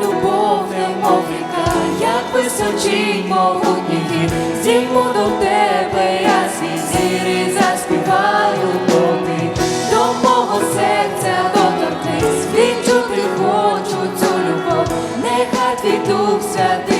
Любов, немов ріка, як височить могутні, зіймо до тебе. Святий Дух Святий.